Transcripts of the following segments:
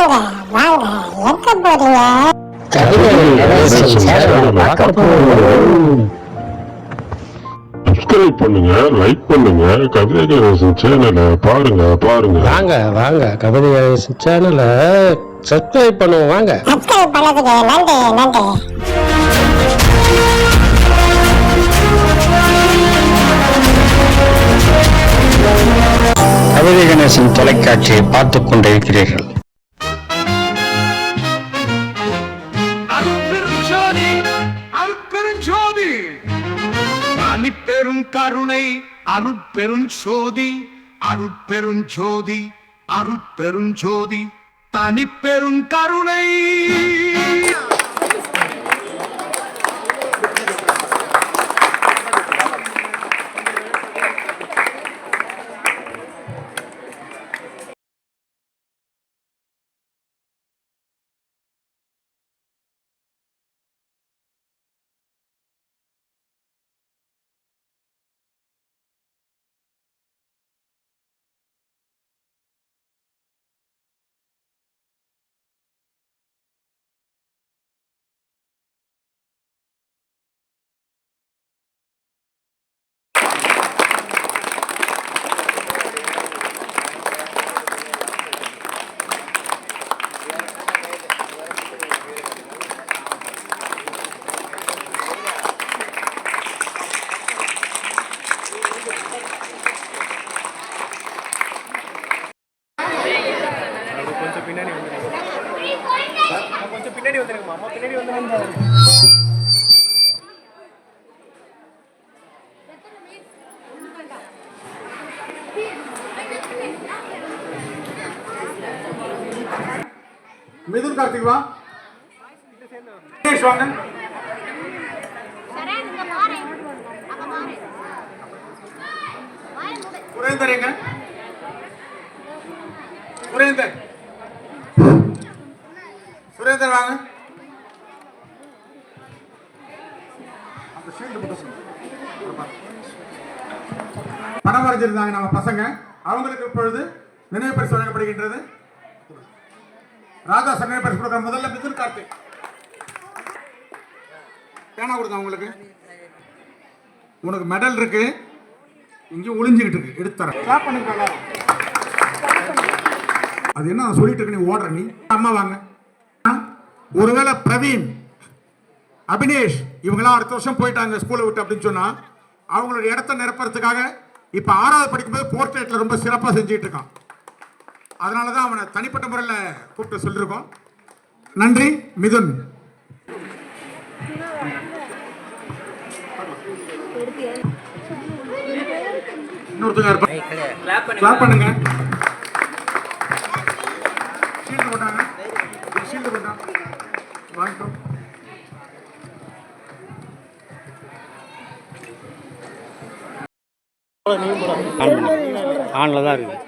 வாங்க வாங்க எங்க போறீங்க சப்ஸ்கிரைப் பண்ணுங்க லைக் பண்ணுங்க கவிதை கணேசன் சேனலை பாருங்க பாருங்க. வாங்க வாங்க கபடி கணேசன் சேனலை சப்ஸ்கிரைப் பண்ணுவோம் வாங்க. சப்ஸ்கிரைப் பண்ணதுக்கு நன்றி நன்றி. கவிதை கணேசன் தொலைக்காட்சியை பார்த்துக் கொண்டிருக்கிறீர்கள். அணிப்பெரும் கருணை அருட்பெரும் சோதி அருட்பெரும் அருட்பெருஞ்சோதி அருட்பெருஞ்சோதி அருட்பெருஞ்சோதி தனிப்பெரும் கருணை. மிதுன் கார்த்திக் வா. தினேஷ் வாங்க. சுரேந்தர் எங்க சுரேந்தர் சுரேந்தர் வாங்க. அந்த ஷீல்டு மட்டும் சொல்லுங்க. படம் வரைஞ்சிருந்தாங்க நம்ம பசங்க. அவங்களுக்கு இப்பொழுது நினைவு பரிசு வழங்கப்படுகின்றது. ராஜா சங்கரை பரிசு கொடுக்குற முதல்ல மிதுன் கார்த்திக். பேனா கொடுங்க உங்களுக்கு உனக்கு மெடல் இருக்கு. இங்கேயும் ஒளிஞ்சுக்கிட்டு இருக்கு. எடுத்து தரேன் கிளாப் பண்ணுங்க. அது என்ன சொல்லிட்டு இருக்க நீ ஓடுற நீ. அம்மா வாங்க? ஒருவேளை பிரவீன் அபினேஷ் இவங்கெல்லாம் அடுத்த வருஷம் போயிட்டாங்க ஸ்கூலை விட்டு அப்படின்னு சொன்னா அவங்களோட இடத்த நிரப்புறதுக்காக இப்ப ஆறாவது படிக்கும்போது போர்ட்ரேட்ல ரொம்ப சிறப்பாக செஞ்சுட்டு இருக்கான். அதனால தான் அவனை தனிப்பட்ட முறையில் கூப்பிட்டு சொல்லியிருக்கோம் நன்றி மிதுன். இன்னொருத்தங்க பண்ணுங்க. ஷீல்டு போட்டாங்க. ஷீல்டு போட்டாங்க வாங்கிட்டோம் ஆனில் தான் இருக்குது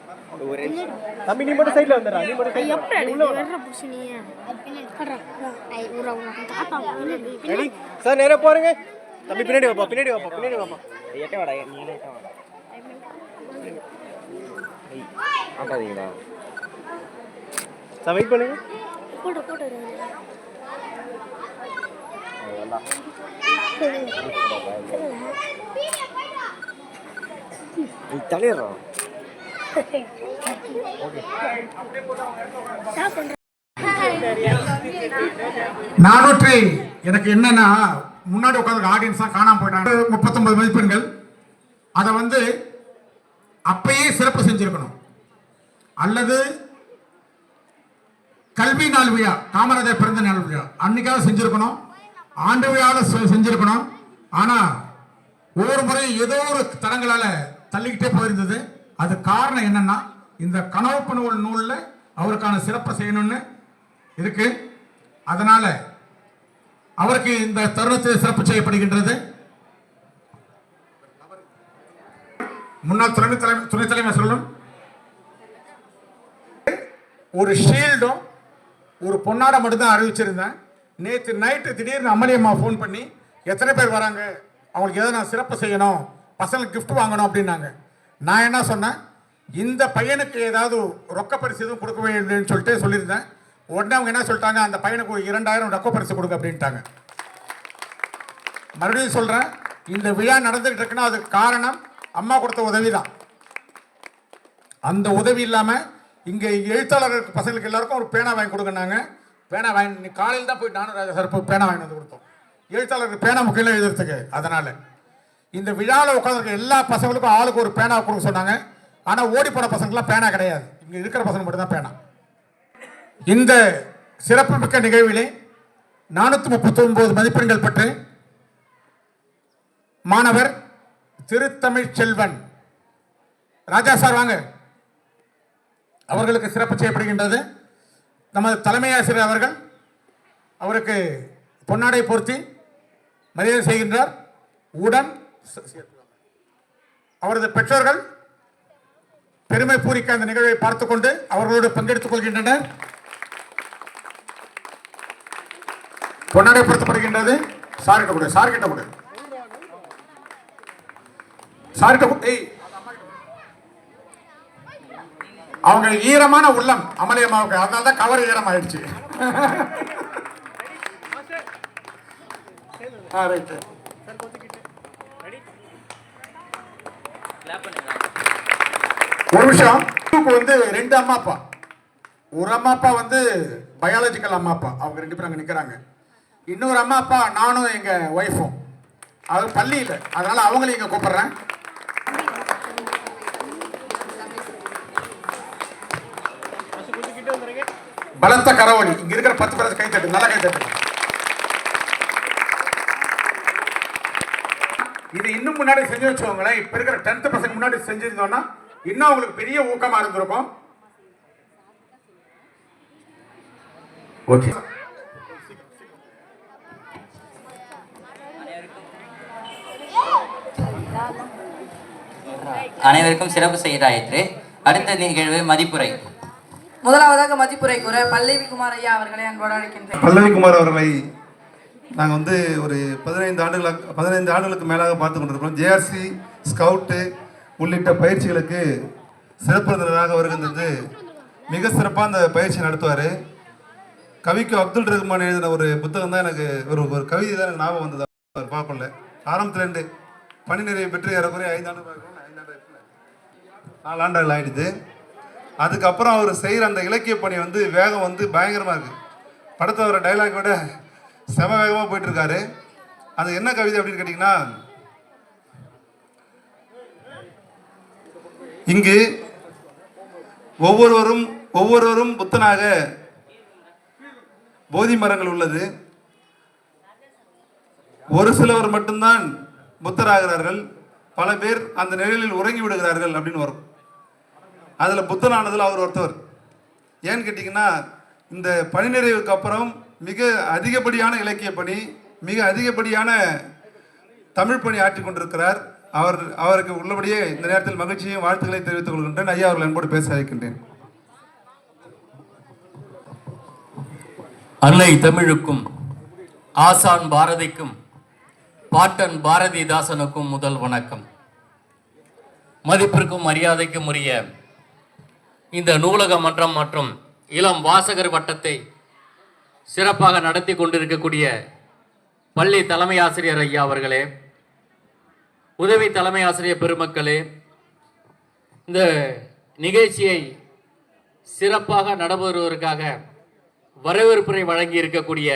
தம்பி நீ மட்டும் சைடுல வந்துடுறா. நீ மட்டும் ரெடி? சார் நேரா பாருங்க தம்பி பின்னாடி வாப்பா பின்னாடி வாப்பா பின்னாடி வாப்பா. எட்ட வாடா நீ எட்ட வாடா ஆட்டாதீங்களா சார் வெயிட் பண்ணுங்க நீ தலையிடுறோம் நானூற்றி எனக்கு என்னன்னா முன்னாடி உட்காந்து ஆடியன்ஸ் தான் காணாம போயிட்டாங்க. முப்பத்தொன்பது மதிப்பெண்கள். அதை வந்து அப்பயே சிறப்பு செஞ்சிருக்கணும். அல்லது கல்வி நாள் விழா காமராஜர் பிறந்த நாள் விழா செஞ்சிருக்கணும். ஆண்டு விழாவில் செஞ்சிருக்கணும். ஆனா ஒவ்வொரு முறையும் ஏதோ ஒரு தடங்களால தள்ளிக்கிட்டே போயிருந்தது. அது காரணம் என்னன்னா இந்த கனவு நூல் நூலில் அவருக்கான சிறப்பை செய்யணும்னு இருக்கு. அதனால அவருக்கு இந்த தருணத்தில் சிறப்பு செய்யப்படுகின்றது. முன்னாள் துணை தலைமை துணை தலைமை சொல்லும். ஒரு ஷீல்டும் ஒரு பொன்னாடை மட்டும்தான் அறிவிச்சிருந்தேன். நேற்று நைட்டு திடீர்னு அம்மணி அம்மா ஃபோன் பண்ணி எத்தனை பேர் வராங்க? அவங்களுக்கு எதை நான் சிறப்பு செய்யணும் பசங்களுக்கு கிஃப்ட் வாங்கணும் அப்படின்னாங்க. நான் என்ன சொன்னேன்? இந்த பையனுக்கு ஏதாவது ரொக்க பரிசு எதுவும் கொடுக்க வேண்டும்னு சொல்லிட்டு சொல்லியிருந்தேன். உடனே அவங்க என்ன சொல்லிட்டாங்க? அந்த பையனுக்கு ஒரு இரண்டாயிரம் ரொக்க பரிசு கொடுக்க அப்படின்ட்டாங்க. மறுபடியும் சொல்கிறேன் இந்த விழா நடந்துகிட்டு இருக்குன்னா அதுக்கு காரணம் அம்மா கொடுத்த உதவி தான் அந்த உதவி இல்லாமல் இங்கே எழுத்தாளர்களுக்கு பசங்களுக்கு எல்லாருக்கும் ஒரு பேனா வாங்கி கொடுங்கன்னாங்க பேனா வாங்கி காலையில் தான் போய் நானும் ராஜா சார் போய் பேனா வாங்கி வந்து கொடுத்தோம். எழுத்தாளருக்கு பேனா முக்கியம் எழுதுறதுக்கு அதனால். இந்த விழாவில் உட்காந்துருக்க எல்லா பசங்களுக்கும் ஆளுக்கு ஒரு பேனா கொடுக்க சொன்னாங்க. ஆனால் ஓடி போன பசங்களுக்குலாம் பேனா கிடையாது. இங்கே இருக்கிற பசங்க மட்டும்தான் பேனா. இந்த சிறப்புமிக்க நிகழ்விலே நானூற்றி முப்பத்தொன்பது மதிப்பெண்கள் பெற்று மாணவர் திருத்தமிழ் செல்வன் ராஜா சார் வாங்க. அவர்களுக்கு சிறப்பு செய்யப்படுகின்றது. நமது தலைமை ஆசிரியர் அவர்கள் அவருக்கு பொன்னாடை பொருத்தி மரியாதை செய்கின்றார். உடன் அவரது பெற்றோர்கள் பெருமை பூரிக்க அந்த நிகழ்வை பார்த்துக் கொண்டு அவர்களோடு பங்கெடுத்துக் கொள்கின்றனர். கொண்டாடப்படுத்தப்படுகின்றது பொருத்தப்படுகின்றது சார்கிட்ட கொடு சார்கிட்ட கொடு. சார்கிட்ட கொடு அவங்க ஈரமான உள்ளம் அமலியம்மாவுக்கு அதனால தான் கவர் ஈரம் ஆயிடுச்சு ரைட்டு. ஒரு வந்து ரெண்டு அம்மா அப்பா. ஒரு அம்மா அப்பா வந்து பயாலஜிக்கல் அம்மா அப்பா. அவங்க ரெண்டு பேரும் அங்கே நிற்கிறாங்க இன்னொரு அம்மா அப்பா நானும் எங்கள் ஒய்ஃபும் அது பள்ளியில். அதனால் அவங்களையும் இங்கே கூப்பிடுறேன். பலத்த கரவொலி இங்க இருக்கிற பத்து பேர் கை தட்டு நல்லா கை தட்டு. இது இன்னும் முன்னாடி செஞ்சு வச்சவங்களேன் இப்ப இருக்கிற டென்த் பசங்க முன்னாடி செஞ்சிருந்தோம்னா இன்னும் அவங்களுக்கு பெரிய ஊக்கமா இருந்திருக்கும். ஓகே. அனைவருக்கும் சிறப்பு செய்கிறாயிற்று அடுத்த நிகழ்வு மதிப்புரை. முதலாவதாக மதிப்புரை கூற பல்லவி குமார் ஐயா அவர்களை அன்போடு அழைக்கின்றேன். பல்லவிக்குமார் அவர்களை நாங்கள் வந்து ஒரு பதினைந்து ஆண்டுகளாக பதினைந்து ஆண்டுகளுக்கு மேலாக பார்த்து கொண்டிருக்கிறோம். ஜேஆர்சி ஸ்கவுட்டு உள்ளிட்ட பயிற்சிகளுக்கு சிறப்பு வருகின்றது. மிக சிறப்பாக அந்த பயிற்சி நடத்துவார். கவிக்கு அப்துல் ரஹ்மான் எழுதின ஒரு புத்தகம் தான் எனக்கு ஒரு ஒரு கவிதை தான் எனக்கு ஞாபகம் வந்தது. அவர் பார்க்கல ஆரம்பத்துலேருந்து பணி நிறைவு பெற்று ஏறக்குறைய ஐந்து ஆண்டு ஐந்தாண்டு நாலு ஆண்டுகள் ஆகிடுது அதுக்கப்புறம் அவர் செய்கிற அந்த இலக்கிய பணி வந்து வேகம் வந்து பயங்கரமாக இருக்குது படத்தை வர டைலாக் விட செம வேகமாக போயிட்டுருக்காரு அது என்ன கவிதை அப்படின்னு கேட்டிங்கன்னா இங்கு ஒவ்வொருவரும் ஒவ்வொருவரும் புத்தனாக போதி மரங்கள் உள்ளது. ஒரு சிலவர் மட்டும்தான் புத்தராகிறார்கள். பல பேர் அந்த நிழலில் உறங்கி விடுகிறார்கள் அப்படின்னு வரும். அதில் புத்தனானதில் அவர் ஒருத்தவர். ஏன்னு கேட்டிங்கன்னா இந்த பணிநிறைவுக்கு அப்புறம் மிக அதிகப்படியான இலக்கிய பணி மிக அதிகப்படியான தமிழ் பணி ஆற்றி கொண்டிருக்கிறார். அவர் அவருக்கு உள்ளபடியே இந்த நேரத்தில் மகிழ்ச்சியும் வாழ்த்துக்களை தெரிவித்துக் கொள்கின்றேன். ஐயா அவர்கள் அன்போடு பேச அழைக்கின்றேன். அன்னை தமிழுக்கும் ஆசான் பாரதிக்கும் பாட்டன் பாரதிதாசனுக்கும் முதல் வணக்கம். மதிப்பிற்கும் மரியாதைக்கும் உரிய இந்த நூலக மன்றம் மற்றும் இளம் வாசகர் வட்டத்தை சிறப்பாக நடத்தி கொண்டிருக்கக்கூடிய பள்ளி தலைமை ஆசிரியர் ஐயா அவர்களே உதவி தலைமை ஆசிரியர் பெருமக்களே இந்த நிகழ்ச்சியை சிறப்பாக நடைபெறுவதற்காக வரவேற்புரை வழங்கி இருக்கக்கூடிய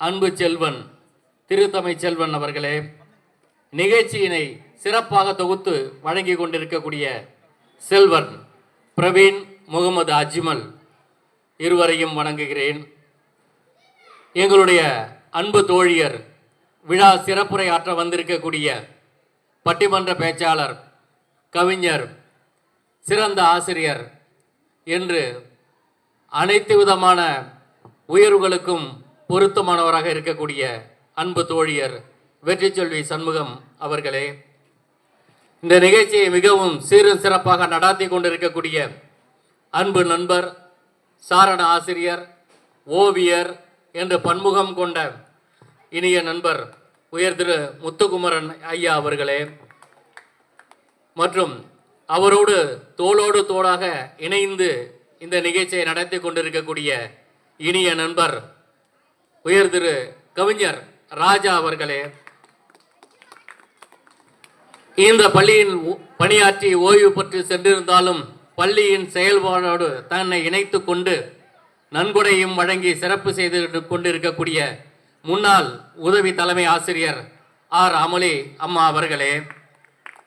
அன்பு செல்வன் திருத்தமை செல்வன் அவர்களே நிகழ்ச்சியினை சிறப்பாக தொகுத்து வழங்கி கொண்டிருக்கக்கூடிய செல்வன் பிரவீன் முகமது அஜ்மல் இருவரையும் வணங்குகிறேன். எங்களுடைய அன்பு தோழியர் விழா சிறப்புரை ஆற்ற வந்திருக்கக்கூடிய பட்டிமன்ற பேச்சாளர் கவிஞர் சிறந்த ஆசிரியர் என்று அனைத்து விதமான உயர்வுகளுக்கும் பொருத்தமானவராக இருக்கக்கூடிய அன்பு தோழியர் வெற்றிச்செல்வி சண்முகம் அவர்களே இந்த நிகழ்ச்சியை மிகவும் சீரும் சிறப்பாக நடாத்தி கொண்டிருக்கக்கூடிய அன்பு நண்பர் சாரண ஆசிரியர் ஓவியர் என்று பன்முகம் கொண்ட இனிய நண்பர் உயர் திரு முத்துக்குமரன் ஐயா அவர்களே. மற்றும் அவரோடு தோளோடு தோளாக இணைந்து இந்த நிகழ்ச்சியை நடத்தி கொண்டிருக்கக்கூடிய இனிய நண்பர் உயர் திரு கவிஞர் ராஜா அவர்களே. இந்த பள்ளியின் பணியாற்றி ஓய்வு பெற்று சென்றிருந்தாலும் பள்ளியின் செயல்பாடோடு தன்னை இணைத்து கொண்டு நன்கொடையும் வழங்கி சிறப்பு செய்து கொண்டிருக்கக்கூடிய முன்னாள் உதவி தலைமை ஆசிரியர் ஆர். அமலி அம்மா அவர்களே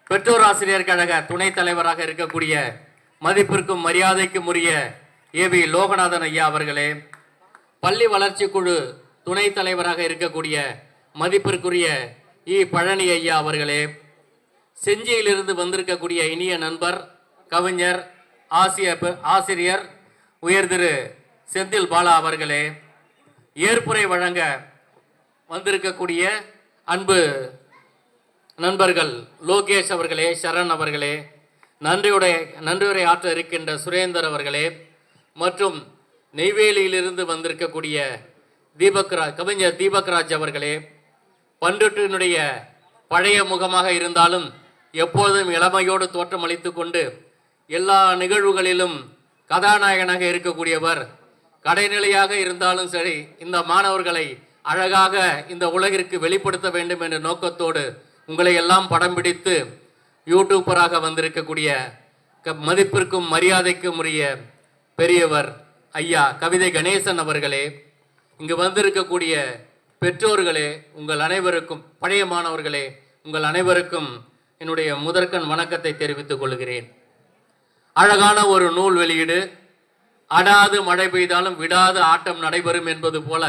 பெற்றோர் ஆசிரியர் கழக துணைத் தலைவராக இருக்கக்கூடிய மதிப்பிற்கும் மரியாதைக்கும் உரிய ஏ. வி. லோகநாதன் ஐயா அவர்களே பள்ளி வளர்ச்சி குழு துணைத் தலைவராக இருக்கக்கூடிய மதிப்பிற்குரிய இ. பழனி ஐயா அவர்களே செஞ்சியிலிருந்து வந்திருக்கக்கூடிய இனிய நண்பர் கவிஞர் ஆசிய ஆசிரியர் உயர்திரு செந்தில் பாலா அவர்களே ஏற்புரை வழங்க வந்திருக்கக்கூடிய அன்பு நண்பர்கள் லோகேஷ் அவர்களே சரண் அவர்களே நன்றியுடைய நன்றியுரை ஆற்ற இருக்கின்ற சுரேந்தர் அவர்களே மற்றும் நெய்வேலியிலிருந்து வந்திருக்கக்கூடிய தீபக்ராஜ் கவிஞர் தீபக்ராஜ் அவர்களே பண்ருட்டினுடைய பழைய முகமாக இருந்தாலும் எப்போதும் இளமையோடு தோற்றமளித்து கொண்டு எல்லா நிகழ்வுகளிலும் கதாநாயகனாக இருக்கக்கூடியவர் கடைநிலையாக இருந்தாலும் சரி இந்த மாணவர்களை அழகாக இந்த உலகிற்கு வெளிப்படுத்த வேண்டும் என்ற நோக்கத்தோடு உங்களை எல்லாம் படம் பிடித்து யூடியூப்பராக வந்திருக்கக்கூடிய மதிப்பிற்கும் மரியாதைக்கும் உரிய பெரியவர் ஐயா கவிதை கணேசன் அவர்களே இங்கு வந்திருக்கக்கூடிய பெற்றோர்களே உங்கள் அனைவருக்கும் பழைய மாணவர்களே உங்கள் அனைவருக்கும் என்னுடைய முதற்கண் வணக்கத்தை தெரிவித்துக் கொள்கிறேன். அழகான ஒரு நூல் வெளியீடு அடாது மழை பெய்தாலும் விடாது ஆட்டம் நடைபெறும் என்பது போல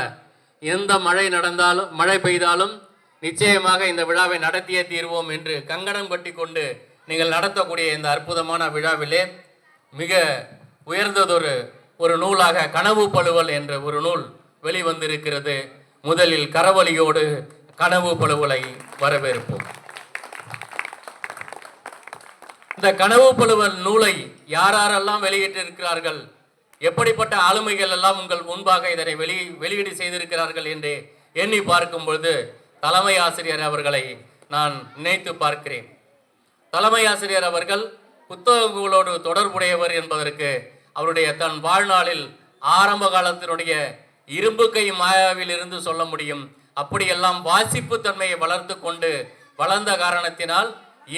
எந்த மழை நடந்தாலும் மழை பெய்தாலும் நிச்சயமாக இந்த விழாவை நடத்தியே தீர்வோம் என்று கங்கணம் கட்டி கொண்டு நீங்கள் நடத்தக்கூடிய இந்த அற்புதமான விழாவிலே மிக உயர்ந்ததொரு ஒரு நூலாக கனவு பழுவல் என்ற ஒரு நூல் வெளிவந்திருக்கிறது. முதலில் கரவொலியோடு கனவு பழுவலை வரவேற்போம். இந்த கனவு பழுவல் நூலை யாரெல்லாம் வெளியிட்டிருக்கிறார்கள்? எப்படிப்பட்ட ஆளுமைகள் எல்லாம் உங்கள் முன்பாக இதனை வெளி வெளியீடு செய்திருக்கிறார்கள் என்று எண்ணி பார்க்கும் பொழுது தலைமை ஆசிரியர் அவர்களை நான் நினைத்து பார்க்கிறேன். தலைமை ஆசிரியர் அவர்கள் புத்தகங்களோடு தொடர்புடையவர் என்பதற்கு அவருடைய தன் வாழ்நாளில் ஆரம்ப காலத்தினுடைய இரும்பு கை மாயாவில் இருந்து சொல்ல முடியும். அப்படியெல்லாம் வாசிப்பு தன்மையை வளர்த்து கொண்டு வளர்ந்த காரணத்தினால்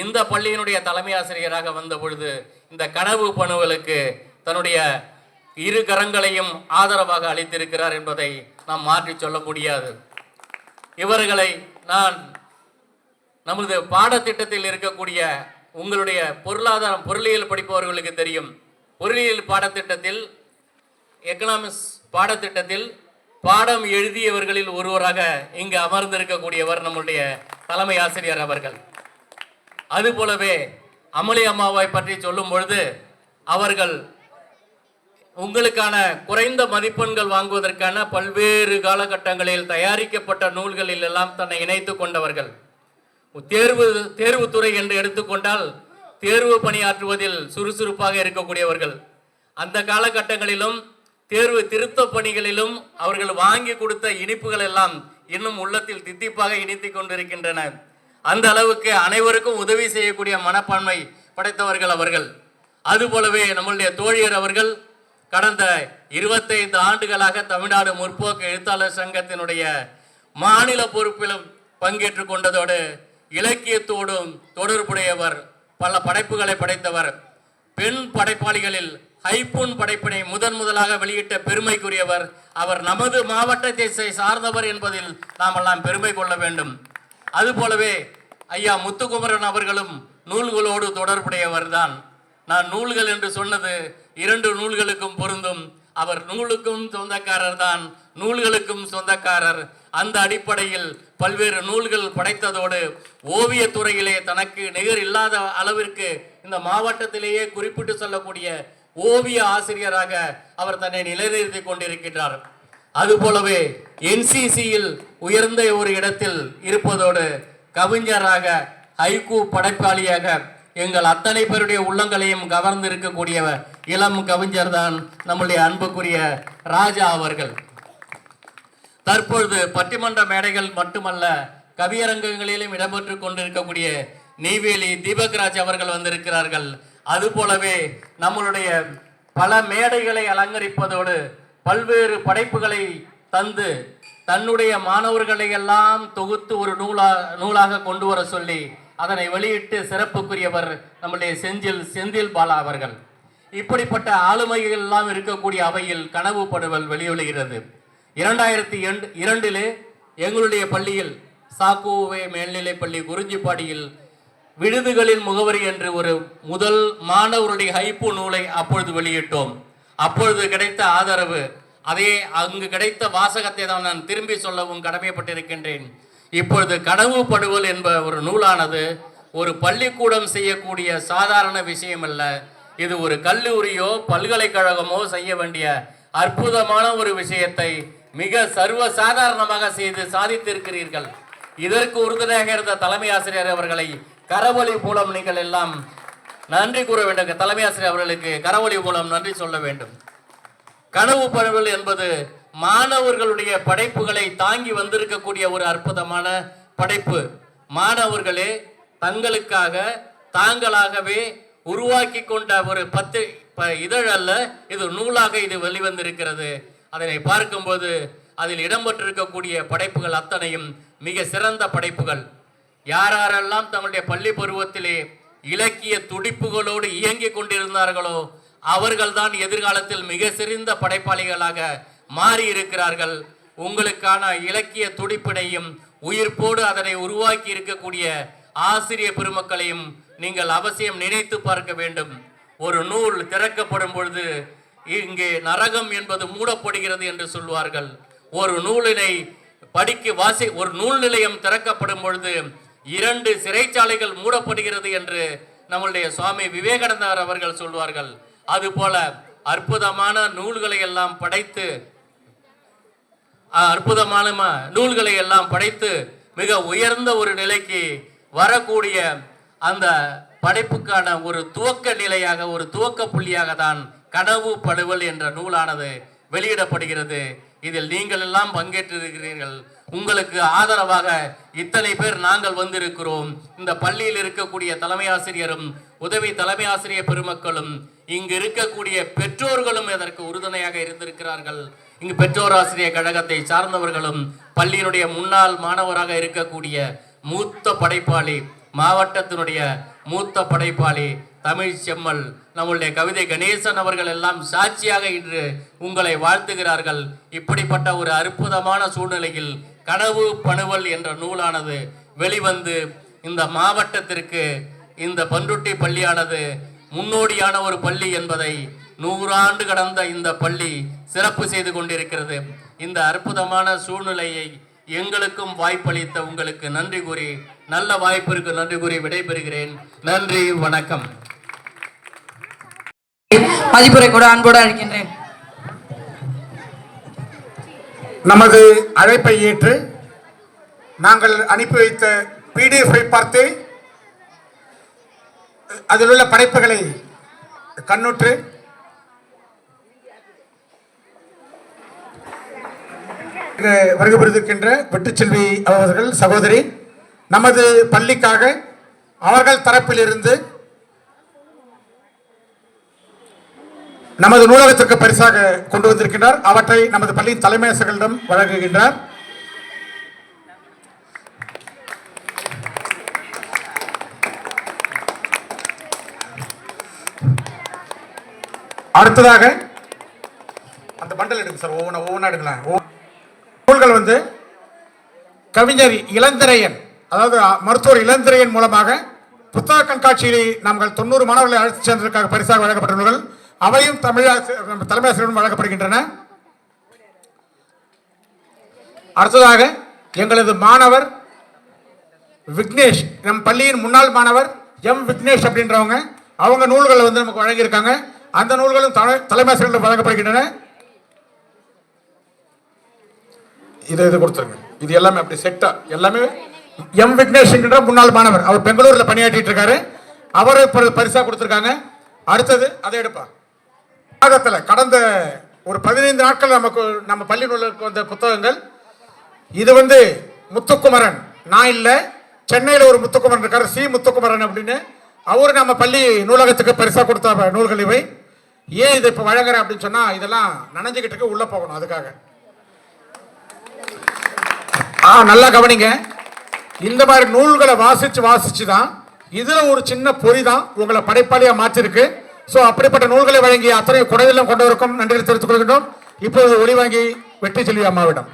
இந்த பள்ளியினுடைய தலைமை ஆசிரியராக வந்த பொழுது இந்த கனவு பணுவலுக்கு தன்னுடைய இரு கரங்களையும் ஆதரவாக அளித்திருக்கிறார் என்பதை நாம் மாற்றி சொல்ல முடியாது. இவர்களை நான் நமது பாடத்திட்டத்தில் இருக்கக்கூடிய உங்களுடைய பொருளாதாரம் பொருளியல் படிப்பவர்களுக்கு தெரியும். பொருளியல் பாடத்திட்டத்தில் எக்கனாமிக்ஸ் பாடத்திட்டத்தில் பாடம் எழுதியவர்களில் ஒருவராக இங்கு அமர்ந்திருக்கக்கூடியவர் நம்முடைய தலைமை ஆசிரியர் அவர்கள். அதுபோலவே அமளி அம்மாவை பற்றி சொல்லும் பொழுது அவர்கள் உங்களுக்கான குறைந்த மதிப்பெண்கள் வாங்குவதற்கான பல்வேறு காலகட்டங்களில் தயாரிக்கப்பட்ட நூல்களில் எல்லாம் தன்னை இணைத்து கொண்டவர்கள். தேர்வு தேர்வுத்துறை என்று எடுத்துக்கொண்டால் தேர்வு பணியாற்றுவதில் சுறுசுறுப்பாக இருக்கக்கூடியவர்கள். அந்த காலகட்டங்களிலும் தேர்வு திருத்த பணிகளிலும் அவர்கள் வாங்கி கொடுத்த இனிப்புகள் எல்லாம் இன்னும் உள்ளத்தில் தித்திப்பாக இனித்துக் கொண்டிருக்கின்றன. அந்த அளவுக்கு அனைவருக்கும் உதவி செய்யக்கூடிய மனப்பான்மை படைத்தவர்கள் அவர்கள். அதுபோலவே நம்முடைய தோழியர் அவர்கள் கடந்த இருபத்தைந்து ஆண்டுகளாக தமிழ்நாடு முற்போக்கு எழுத்தாளர் சங்கத்தினுடைய மாநில பொறுப்பிலும் பங்கேற்று கொண்டதோடு இலக்கியத்தோடும் தொடர்புடையவர் பல படைப்புகளை படைத்தவர். பெண் படைப்பாளிகளில் ஹைப்பூன் படைப்பினை முதன் முதலாக வெளியிட்ட பெருமைக்குரியவர் அவர் நமது மாவட்டத்தை சார்ந்தவர் என்பதில் நாமெல்லாம் பெருமை கொள்ள வேண்டும். அதுபோலவே ஐயா முத்துக்குமரன் அவர்களும் நூல்களோடு தொடர்புடையவர்தான். நான் நூல்கள் என்று சொன்னது இரண்டு நூல்களுக்கும் பொருந்தும். அவர் நூலுக்கும் சொந்தக்காரர் தான் நூல்களுக்கும் சொந்தக்காரர். அந்த அடிப்படையில் பல்வேறு நூல்கள் படைத்ததோடு ஓவிய துறையிலே தனக்கு நிகர் இல்லாத அளவிற்கு இந்த மாவட்டத்திலேயே குறிப்பிட்டு சொல்லக்கூடிய ஓவிய ஆசிரியராக அவர் தன்னை நிலைநிறுத்திக் கொண்டிருக்கின்றார். அதுபோலவே என்சிசியில் உயர்ந்த ஒரு இடத்தில் இருப்பதோடு கவிஞராக ஹைகூ படைப்பாளியாக எங்கள் அத்தனை பேருடைய உள்ளங்களையும் கவர்ந்து இருக்கக்கூடியவர் இளம் கவிஞர் தான் நம்முடைய அன்புக்குரிய ராஜா அவர்கள். தற்பொழுது பட்டிமன்ற மேடைகள் மட்டுமல்ல கவியரங்கங்களிலும் இடம்பெற்று கொண்டிருக்கக்கூடிய நெய்வேலி தீபக்ராஜ் அவர்கள் வந்திருக்கிறார்கள். அதுபோலவே நம்மளுடைய பல மேடைகளை அலங்கரிப்பதோடு பல்வேறு படைப்புகளை தந்து தன்னுடைய மாணவர்களை எல்லாம் தொகுத்து ஒரு நூலா நூலாக கொண்டு வர சொல்லி அதனை வெளியிட்டு சிறப்புக்குரியவர் நம்முடைய செஞ்சில் செந்தில் பாலா அவர்கள். இப்படிப்பட்ட ஆளுமைகள் எல்லாம் இருக்கக்கூடிய அவையில் கனவு படுவல் வெளிவருகிறது. இரண்டாயிரத்தி இரண்டிலே எங்களுடைய பள்ளியில் சாக்குவே மேல்நிலைப்பள்ளி குறிஞ்சிப்பாடியில் விடுதிகளின் முகவரி என்று ஒரு முதல் மாணவருடைய ஹைப்பு நூலை அப்பொழுது வெளியிட்டோம். அப்பொழுது கிடைத்த ஆதரவு அதே அங்கு கிடைத்த வாசகத்தை தான் நான் திரும்பி சொல்லவும் கடமைப்பட்டிருக்கின்றேன். இப்பொழுது கனவு படுவல் என்ப ஒரு நூலானது ஒரு பள்ளிக்கூடம் செய்யக்கூடிய சாதாரண விஷயம் அல்ல இது ஒரு கல்லூரியோ பல்கலைக்கழகமோ செய்ய வேண்டிய அற்புதமான ஒரு விஷயத்தை மிக சர்வ சாதாரணமாக செய்து சாதித்திருக்கிறீர்கள். இதற்கு உறுதுணையாக இருந்த தலைமை ஆசிரியர் அவர்களை கரவொலி மூலம் நீங்கள் எல்லாம் நன்றி கூற வேண்டும். தலைமை ஆசிரியர் அவர்களுக்கு கரவொலி மூலம் நன்றி சொல்ல வேண்டும். கனவு பரவல் என்பது மாணவர்களுடைய படைப்புகளை தாங்கி வந்திருக்கக்கூடிய ஒரு அற்புதமான படைப்பு. மாணவர்களே தங்களுக்காக தாங்களாகவே உருவாக்கி கொண்ட ஒரு பத்து ப- இதழ் அல்ல இது நூலாக இது வெளிவந்திருக்கிறது. அதனை பார்க்கும்போது அதில் இடம்பெற்றிருக்கக்கூடிய படைப்புகள் அத்தனையும் மிக சிறந்த படைப்புகள். யாரெல்லாம் தங்களுடைய பள்ளி பருவத்திலே இலக்கிய துடிப்புகளோடு இயங்கிக் கொண்டிருந்தார்களோ அவர்கள்தான் எதிர்காலத்தில் மிக சிறந்த படைப்பாளிகளாக மாறி இருக்கிறார்கள். உங்களுக்கான இலக்கிய துடிப்பினையும் உயிர்ப்போடு அதனை உருவாக்கி இருக்கக்கூடிய ஆசிரிய பெருமக்களையும் நீங்கள் அவசியம் நினைத்து பார்க்க வேண்டும். ஒரு நூல் திறக்கப்படும் பொழுது இங்கே நரகம் என்பது மூடப்படுகிறது என்று சொல்வார்கள். ஒரு நூலினை படிக்க வாசி ஒரு நூல் நிலையம் திறக்கப்படும் பொழுது இரண்டு சிறைச்சாலைகள் மூடப்படுகிறது என்று நம்மளுடைய சுவாமி விவேகானந்தர் அவர்கள் சொல்வார்கள். அதுபோல அற்புதமான நூல்களை எல்லாம் படைத்து அற்புதமான நூல்களை எல்லாம் படைத்து மிக உயர்ந்த ஒரு நிலைக்கு வரக்கூடிய அந்த படைப்புக்கான ஒரு துவக்க நிலையாக ஒரு துவக்க புள்ளியாக தான் கனவு படுவல் என்ற நூலானது வெளியிடப்படுகிறது. இதில் நீங்கள் எல்லாம் பங்கேற்றிருக்கிறீர்கள். உங்களுக்கு ஆதரவாக இத்தனை பேர் நாங்கள் வந்திருக்கிறோம். இந்த பள்ளியில் இருக்கக்கூடிய தலைமை ஆசிரியரும் உதவி தலைமை ஆசிரியர் பெருமக்களும் இங்கு இருக்கக்கூடிய பெற்றோர்களும் இதற்கு உறுதுணையாக இருந்திருக்கிறார்கள். இங்கு பெற்றோர் ஆசிரியர் கழகத்தை சார்ந்தவர்களும் பள்ளியினுடைய முன்னாள் மாணவராக இருக்கக்கூடிய மூத்த படைப்பாளி மாவட்டத்தினுடைய மூத்த படைப்பாளி தமிழ் செம்மல் நம்முடைய கவிதை கணேசன் அவர்கள் எல்லாம் சாட்சியாக இன்று உங்களை வாழ்த்துகிறார்கள். இப்படிப்பட்ட ஒரு அற்புதமான சூழ்நிலையில் கனவு பணுவல் என்ற நூலானது வெளிவந்து இந்த மாவட்டத்திற்கு இந்த பன்ருட்டி பள்ளியானது முன்னோடியான ஒரு பள்ளி என்பதை நூறாண்டு கடந்த இந்த பள்ளி சிறப்பு செய்து கொண்டிருக்கிறது. இந்த அற்புதமான சூழ்நிலையை எங்களுக்கும் வாய்ப்பளித்த உங்களுக்கு நன்றி கூறி நல்ல வாய்ப்பிற்கு நன்றி கூறி விடைபெறுகிறேன். நன்றி வணக்கம். மதிப்புரை கூட அன்போடு அழைக்கின்றேன். நமது அழைப்பை ஏற்று நாங்கள் அனுப்பி வைத்த பிடிஎஃபை பார்த்து அதில் உள்ள படைப்புகளை கண்ணுற்று வருகப்படுத்திருக்கின்ற வெட்டுச்செல்வி அவர்கள் சகோதரி நமது பள்ளிக்காக அவர்கள் தரப்பிலிருந்து நமது நூலகத்திற்கு பரிசாக கொண்டு வந்திருக்கின்றார். அவற்றை நமது பள்ளியின் தலைமை ஆசிரியர்களிடம் வழங்குகின்றார். அடுத்ததாக அந்த பண்டல் எடுங்க சார். ஒவ்வொன்றா ஒவ்வொன்றா எடுக்கலாம் ஒவ்வொ- நூல்கள் வந்து கவிஞர் இளந்திரையன் அதாவது மருத்துவர் இளந்திரையன் மூலமாக புத்தக கண்காட்சியிலே நாங்கள் தொண்ணூறு மாணவர்களை அழைத்து சென்றதற்காக பரிசாக வழங்கப்பட்ட நூல்கள் அவையும் தமிழாசிரியர் தலைமை ஆசிரியரும் வழங்கப்படுகின்றன. அடுத்ததாக எங்களது மாணவர் விக்னேஷ் நம் பள்ளியின் முன்னாள் மாணவர் எம் விக்னேஷ் அப்படின்றவங்க. அவங்க நூல்களை வந்து நமக்கு வழங்கியிருக்காங்க. அந்த நூல்களும் தலைமை ஆசிரியர்கள் வழங்கப்படுகின்றன. இது இது கொடுத்துருங்க. இது எல்லாமே அப்படி செட்டா எல்லாமே எம் விக்னேஷ்ங்கிற முன்னாள் மாணவர். அவர் பெங்களூர்ல பணியாற்றிட்டு இருக்காரு. அவரை பரிசாக பரிசா கொடுத்துருக்காங்க. அடுத்தது அதை எடுப்பா. புத்தகத்தில் கடந்த ஒரு பதினைந்து நாட்கள் நமக்கு நம்ம பள்ளி நூலுக்கு வந்த புத்தகங்கள். இது வந்து முத்துக்குமரன். நான் இல்லை. சென்னையில் ஒரு முத்துக்குமரன் இருக்கார். சி முத்துக்குமரன் அப்படின்னு. அவரு நம்ம பள்ளி நூலகத்துக்கு பரிசா கொடுத்த நூல்கள் இவை. ஏன் இதை இப்போ வழங்குறேன் அப்படின்னு சொன்னால் இதெல்லாம் நனைஞ்சிக்கிட்டு உள்ளே போகணும் அதுக்காக. ஆ நல்லா கவனிங்க. இந்த மாதிரி நூல்களை வாசிச்சு வாசிச்சு தான் இதுல ஒரு சின்ன பொறி தான் உங்களை படைப்பாளியா மாற்றிருக்கு. ஸோ அப்படிப்பட்ட நூல்களை வழங்கி அத்தனை குறைதெல்லாம் கொண்டவருக்கும் நன்றி தெரிவித்துக் கொள்கின்றோம். இப்போது ஒளி வாங்கி வெற்றி செல்வி அம்மாவிடம்.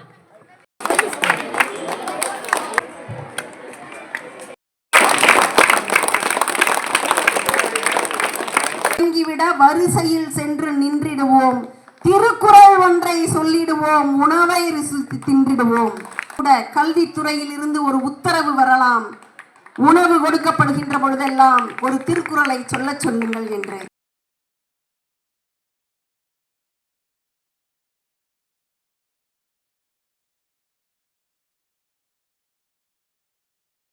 விட வரிசையில் சென்று நின்றிடுவோம். திருக்குறள் ஒன்றை சொல்லிடுவோம். உணவை ருசித்து தின்றிடுவோம். கூட கல்வித்துறையில் இருந்து ஒரு உத்தரவு வரலாம். உணவு கொடுக்கப்படுகின்ற பொழுதெல்லாம் ஒரு திருக்குறளை சொல்லச் சொல்லுங்கள் என்று.